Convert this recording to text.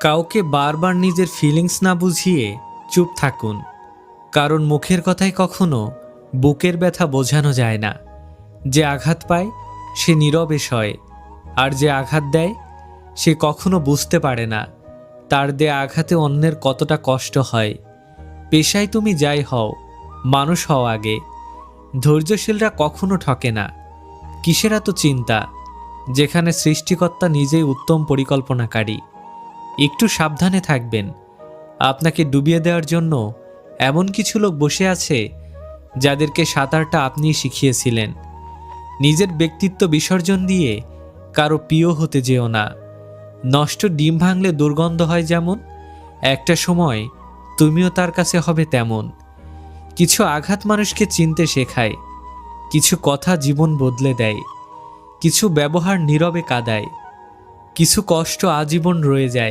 কাউকে বারবার নিজের ফিলিংস না বুঝিয়ে চুপ থাকুন। কারণ মুখের কথায় কখনো বুকের ব্যথা বোঝানো যায় না। যে আঘাত পায়, সে নীরবে সয়। আর যে আঘাত দেয়, সে কখনো বুঝতে পারে না। তার দেয়া আঘাতে অন্যের কতটা কষ্ট হয়। পেশায় তুমি যাই হও, মানুষ হও আগে। ধৈর্যশীলরা কখনো ঠকে না। কিসেরা তো চিন্তা? যেখানে সৃষ্টিকর্তা নিজেই উত্তম পরিকল্পনাকারী। একটু সাবধানে থাকবেন। আপনাকে ডুবিয়ে দেওয়ার জন্য এমন কিছু লোক বসে আছে যাদেরকে সাঁতারটা আপনিই শিখিয়েছিলেন। নিজের ব্যক্তিত্ব বিসর্জন দিয়ে কারও প্রিয় হতে যেও না। নষ্ট ডিম ভাঙলে দুর্গন্ধ হয় যেমন, একটা সময় তুমিও তার কাছে হবে তেমন। কিছু আঘাত মানুষকে চিনতে শেখায়, কিছু কথা জীবন বদলে দেয়, কিছু ব্যবহার নীরবে কাদায়, কিছু কষ্ট আজীবন রয়ে যায়।